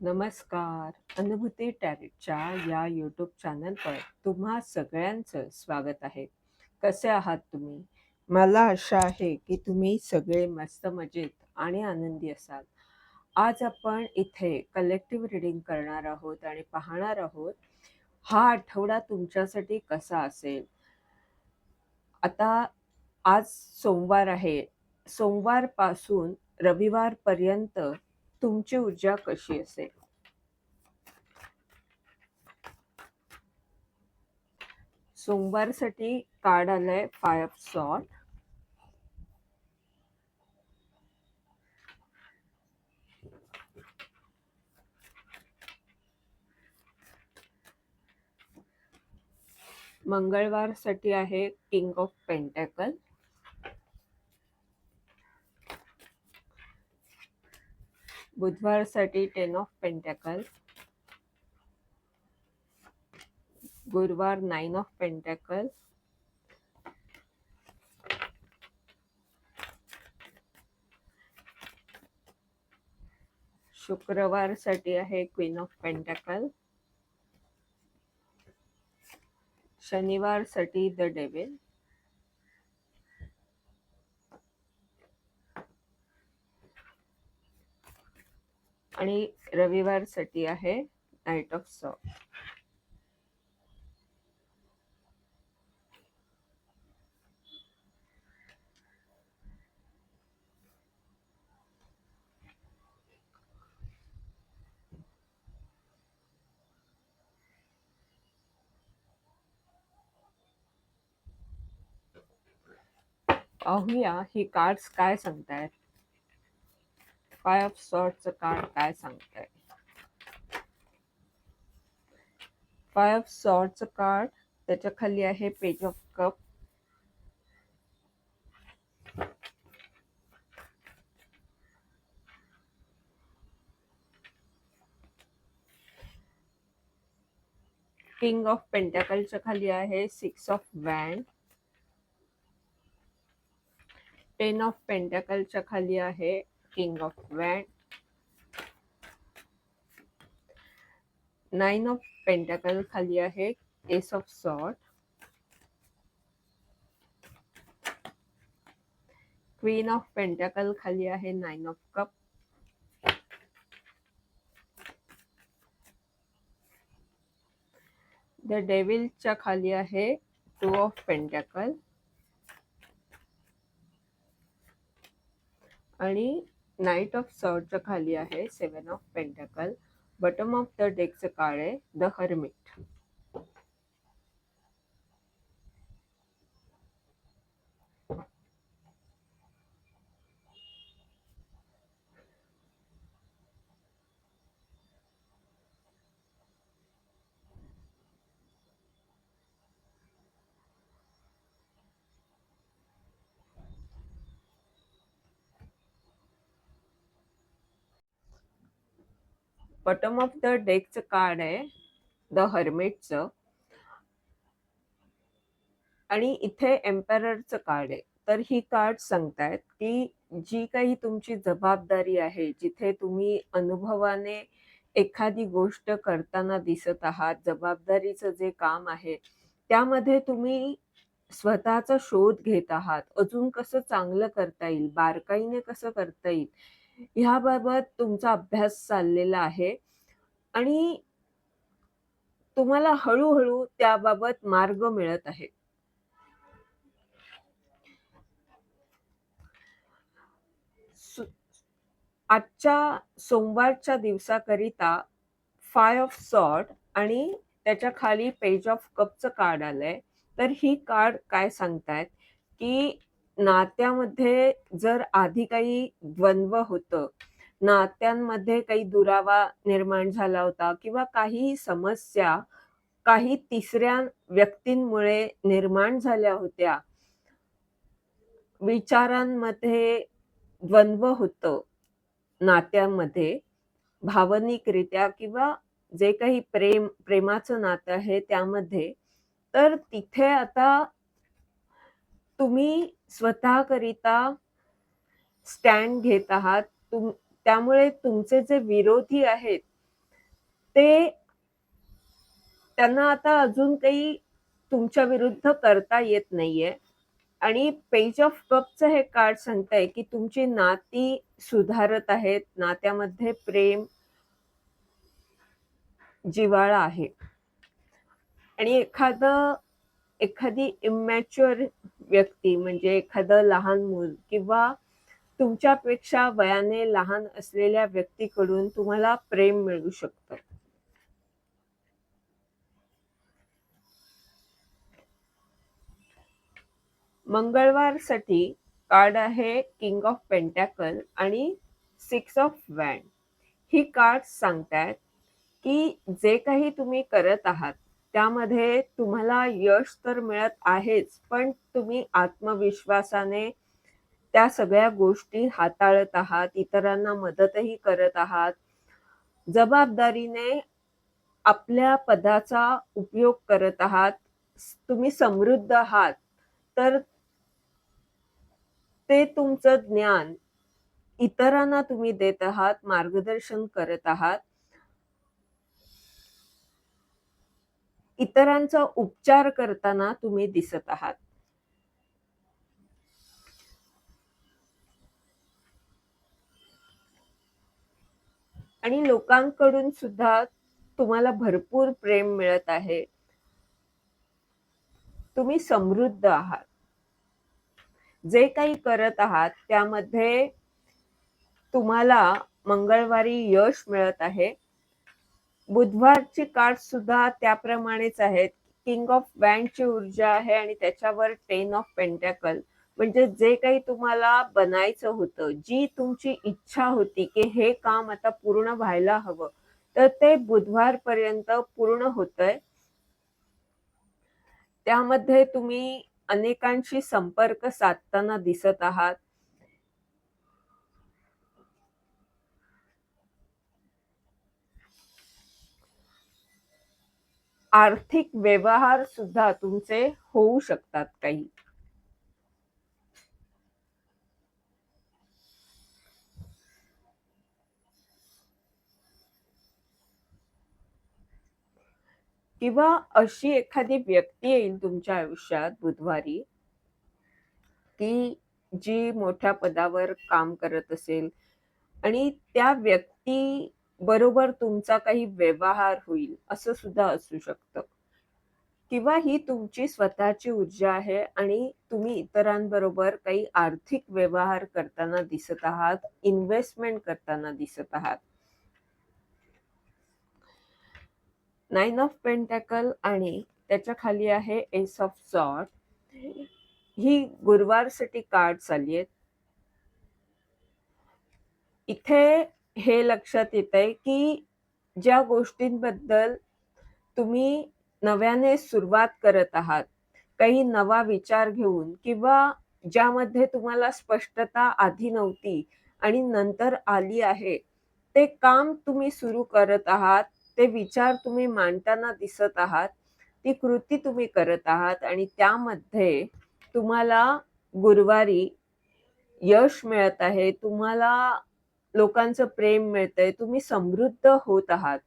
नमस्कार. अनुभूती टॅरेटच्या या यूट्यूब चॅनलवर तुम्हा सगळ्यांचं स्वागत आहे. कसे आहात तुम्ही? मला आशा आहे की तुम्ही सगळे मस्त मजेत आणि आनंदी असाल. आज आपण इथे कलेक्टिव्ह रीडिंग करणार आहोत आणि पाहणार आहोत हा आठवडा तुमच्यासाठी कसा असेल. आता आज सोमवार आहे. सोमवारपासून रविवारपर्यंत तुमची ऊर्जा कशी असेल? सोमवारसाठी कार्ड आलंय फाय ऑफ सॉर्ट. मंगळवारसाठी आहे किंग ऑफ पेंटॅकल. बुधवारसाठी टेन ऑफ़ पेंटॅकल. गुरुवार नाईन ऑफ़ पेंटॅकल. शुक्रवारसाठी आहे क्वीन ऑफ़ पेंटॅकल. शनिवारसाठी द डेव्हिल. आणि रविवारसाठी आहे नाईट ऑफ़ सॉर्ट. पाहूया ही कार्ड्स काय सांगतायत. फाय ऑफ़ सॉर्टचं कार्ड काय सांगताय. फाय ऑफ़ सॉर्टचं कार्ड त्याच्या खाली आहे page of cup. King of पेंटॅकलच्या खाली आहे six of wand. Ten of पेंटॅकलच्या खाली आहे king of wand. Nine of pentacle खाली आहे ace of sword. Queen of pentacle खाली आहे नाईन ऑफ कप. द डेव्हिलच्या खाली आहे टू ऑफ पेंटॅकल. आणि नाईट ऑफ सॉर्टच्या खाली आहे seven of pentacle. Bottom of the डेकचं card आहे the hermit. Bottom of the डेकचं card आहे द हर्मिटचं. आणि इथे एम्पेररचं कार्ड आहे. तर ही कार्ड सांगतायत की जी काही तुमची जबाबदारी आहे, जिथे तुम्ही अनुभवाने एखादी गोष्ट करताना दिसत आहात, जबाबदारीचं जे काम आहे, त्यामध्ये तुम्ही स्वतःचा शोध घेत आहात. अजून कसं चांगलं करता येईल, बारकाईने कसं करता येईल, ह्याबाबत तुमचा अभ्यास चाललेला आहे आणि तुम्हाला हळूहळू त्याबाबत मार्ग मिळत आहे. आजच्या सोमवारच्या दिवसाकरिता फाय ऑफ सॉर्ट आणि त्याच्याखाली पेज ऑफ कपचं कार्ड आलंय. तर ही कार्ड काय सांगतायत, की नात्यामध्ये जर आधी काही द्वंद्व होतं, नात्यांमध्ये काही दुरावा निर्माण झाला होता किंवा काही समस्या काही तिसऱ्या व्यक्तींमुळे निर्माण झाल्या होत्या. विचारांमध्ये द्वंद्व होतं नात्यामध्ये भावनिकरित्या किंवा जे काही प्रेम प्रेमाचं नातं आहे त्यामध्ये. तर तिथे आता तुम्ही स्वतःकरिता स्टँड घेत आहात. तुम त्यामुळे तुमचे जे विरोधी आहेत, ते त्यांना आता अजून काही तुमच्या विरुद्ध करता येत नाहीये. आणि पेज ऑफ कपचं हे कार्ड सांगतंय की तुमची नाती सुधारत आहेत. नात्यामध्ये प्रेम जिव्हाळा आहे. आणि एखादं एखादी इमॅच्युअर व्यक्ती म्हणजे एखादं लहान मूल किंवा तुमच्यापेक्षा वयाने लहान असलेल्या व्यक्तीकडून तुम्हाला प्रेम मिळू शकतं. मंगळवारसाठी कार्ड आहे किंग ऑफ पेंटॅकल आणि सिक्स ऑफ वॅन ही कार्ड सांगतायत की जे काही तुम्ही करत आहात त्यामध्ये तुम्हाला यश तर मिळत आहेच पण तुम्ही आत्मविश्वासाने त्या सगळ्या गोष्टी हाताळत आहात इतरांना मदतही करत आहात. जबाबदारीने आपल्या पदाचा उपयोग करत आहात. तुम्ही समृद्ध आहात. तर ते तुमचं ज्ञान इतरांना तुम्ही देत आहात मार्गदर्शन करत आहात. इतरांचा उपचार करताना तुम्ही दिसत आहात. आणि लोकांकडून सुद्धा तुम्हाला भरपूर प्रेम मिळत आहे. तुम्ही समृद्ध आहात. जे काही करत आहात त्यामध्ये तुम्हाला मंगळवारी यश मिळत आहे. बुधवारची कार्ड सुद्धा त्याप्रमाणेच आहेत. किंग ऑफ ची ऊर्जा आहे आणि त्याच्यावर टेन ऑफ पेंटॅकल म्हणजे जे काही तुम्हाला बनायचं होतं जी तुमची इच्छा होती की हे काम आता पूर्ण व्हायला हवं तर ते बुधवारपर्यंत पूर्ण होतंय. त्यामध्ये तुम्ही अनेकांशी संपर्क साधताना दिसत आहात. आर्थिक व्यवहार सुद्धा तुमचे होऊ शकतात काही. किंवा अशी एखादी व्यक्ती येईल तुमच्या आयुष्यात बुधवारी की जी मोठ्या पदावर काम करत असेल आणि त्या व्यक्ती बरोबर तुमचा काही व्यवहार होईल असं सुद्धा असू शकतं. किंवा ही तुमची स्वतःची ऊर्जा आहे आणि तुम्ही इतरांबरोबर काही आर्थिक व्यवहार करताना दिसत आहात इन्व्हेस्टमेंट करताना दिसत आहात. नाईन ऑफ पेंटॅकल आणि त्याच्याखाली आहे एस ऑफ सॉट ही गुरुवारसाठी कार्ड आली आहेत. इथे हे लक्षात येत आहे की ज्या गोष्टींबद्दल तुम्ही नव्याने सुरुवात करत आहात काही नवा विचार घेऊन किंवा ज्यामध्ये तुम्हाला स्पष्टता आधी नव्हती आणि नंतर आली आहे ते काम तुम्ही सुरू करत आहात ते विचार तुम्ही मांडताना दिसत आहात ती कृती तुम्ही करत आहात आणि त्यामध्ये तुम्हाला गुरुवारी यश मिळत आहे तुम्हाला लोकांचं प्रेम मिळतंय तुम्ही समृद्ध होत आहात.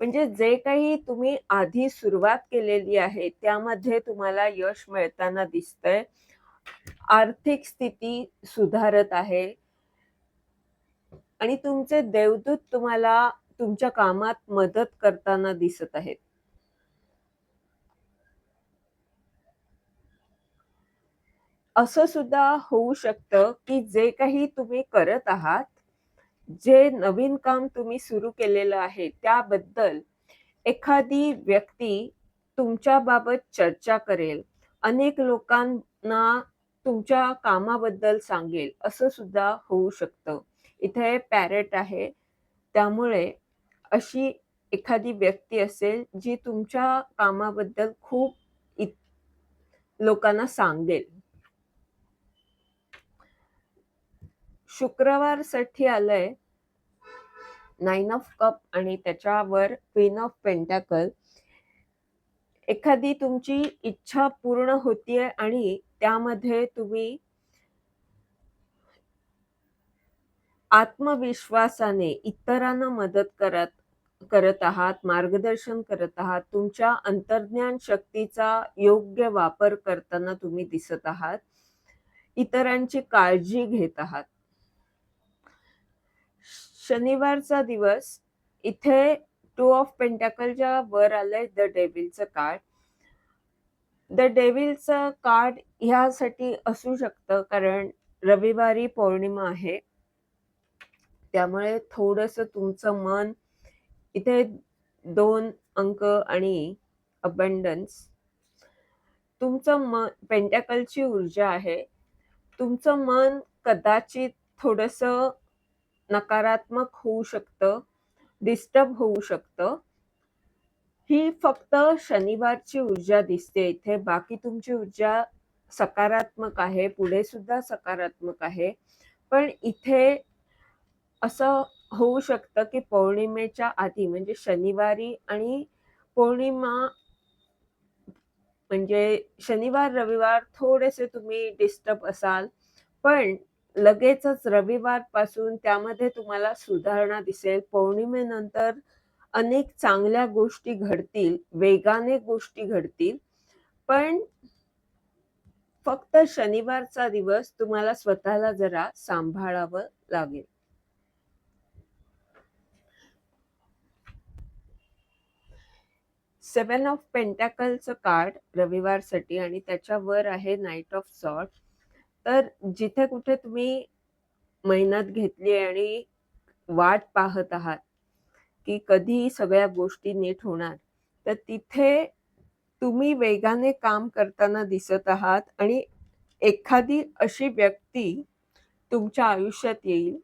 म्हणजे जे काही तुम्ही आधी सुरुवात केलेली आहे त्यामध्ये तुम्हाला यश मिळताना दिसतंय. आर्थिक स्थिती सुधारत आहे. आणि तुमचे देवदूत तुम्हाला तुमच्या कामात मदत करताना दिसत आहेत. असं सुद्धा होऊ शकतं की जे काही तुम्ही करत आहात जे नवीन काम तुम्ही सुरू केलेलं आहे त्याबद्दल एखादी व्यक्ती तुमच्या बाबत चर्चा करेल. अनेक लोकांना तुमच्या कामाबद्दल सांगेल. असं सुद्धा होऊ शकतं. इथे पॅरेट आहे. त्यामुळे अशी एखादी व्यक्ती असेल जी तुमच्या कामाबद्दल खूप लोकांना सांगेल. शुक्रवारसाठी आलंय नाईन ऑफ कप आणि त्याच्यावर क्वीन ऑफ पेंटॅकल एखादी तुमची इच्छा पूर्ण होतीये आणि त्यामध्ये तुम्ही आत्मविश्वासाने इतरांना मदत करत करत आहात, मार्गदर्शन करत आहात. तुमच्या अंतर्ज्ञान शक्तीचा योग्य वापर करताना तुम्ही दिसत आहात. इतरांची काळजी घेत आहात. शनिवारचा दिवस इथे टू ऑफ पेंटॅकलच्या वर आलंय द डेव्हिलचं कार्ड. द डेव्हिलचं कार्ड ह्यासाठी असू शकतं कारण रविवारी पौर्णिमा आहे. त्यामुळे थोडंसं तुमचं मन इथे दोन अंक आणि अबंडन्स तुमचं मन पेंटॅकलची ऊर्जा आहे. तुमचं मन कदाचित थोडंसं नकारात्मक होऊ शकतं, डिस्टर्ब होऊ शकतं. ही फक्त शनिवारची ऊर्जा दिसते इथे. बाकी तुमची ऊर्जा सकारात्मक आहे. पुढे सुद्धा सकारात्मक आहे. पण इथे असं होऊ शकतं, की पौर्णिमेच्या आधी म्हणजे शनिवारी आणि पौर्णिमा म्हणजे शनिवार, रविवार थोडेसे तुम्ही डिस्टर्ब असाल. पण लगेचच रविवारपासून त्यामध्ये तुम्हाला सुधारणा दिसेल. पौर्णिमेनंतर अनेक चांगल्या गोष्टी घडतील, वेगाने गोष्टी घडतील. पण फक्त शनिवारचा दिवस तुम्हाला स्वतःला जरा सांभाळावं लागेल. सेवन ऑफ पेंटॅकलचं कार्ड रविवारसाठी आणि त्याच्यावर आहे नाईट ऑफ सॉर्ट तर जिथे कुठे तुम्ही मेहनत घेतली आणि वाट पाहत आहात, की कधी सगळ्या गोष्टी नीट होणार. तर तिथे तुम्ही वेगाने काम करताना दिसत आहात आणि एखादी अशी व्यक्ती तुमच्या आयुष्यात येईल,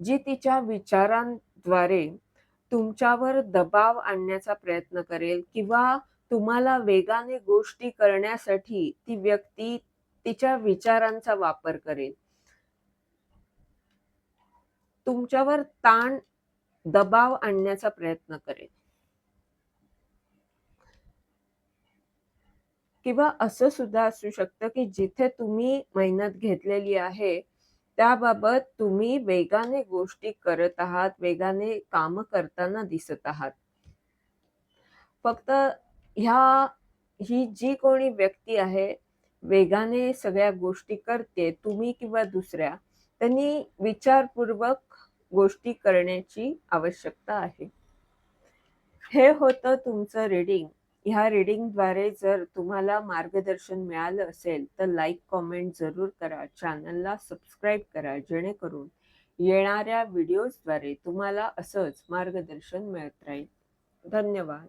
जी तिच्या विचारांद्वारे तुमच्यावर दबाव आणण्याचा प्रयत्न करेल किंवा तुम्हाला वेगाने गोष्टी करण्यासाठी ती व्यक्ती तिच्या विचारांचा वापर करेल. तुमच्यावर ताण, दबाव आणण्याचा प्रयत्न करेल. किंवा असं सुद्धा असू शकतं, की जिथे तुम्ही मेहनत घेतलेली आहे, त्याबाबत तुम्ही वेगाने गोष्टी करत आहात, वेगाने काम करताना दिसत आहात. फक्त ह्या ही जी कोणी व्यक्ती आहे, वेगाने सगळ्या गोष्टी करते, तुम्ही किंवा दुसऱ्या, त्यांनी विचारपूर्वक गोष्टी करण्याची आवश्यकता आहे. हे होतं तुमचं रीडिंग. ह्या रीडिंगद्वारे जर तुम्हाला मार्गदर्शन मिळालं असेल, तर लाईक, कॉमेंट जरूर करा. चॅनलला सबस्क्राईब करा, जेणेकरून येणाऱ्या व्हिडिओजद्वारे तुम्हाला असंच मार्गदर्शन मिळत राहील. धन्यवाद.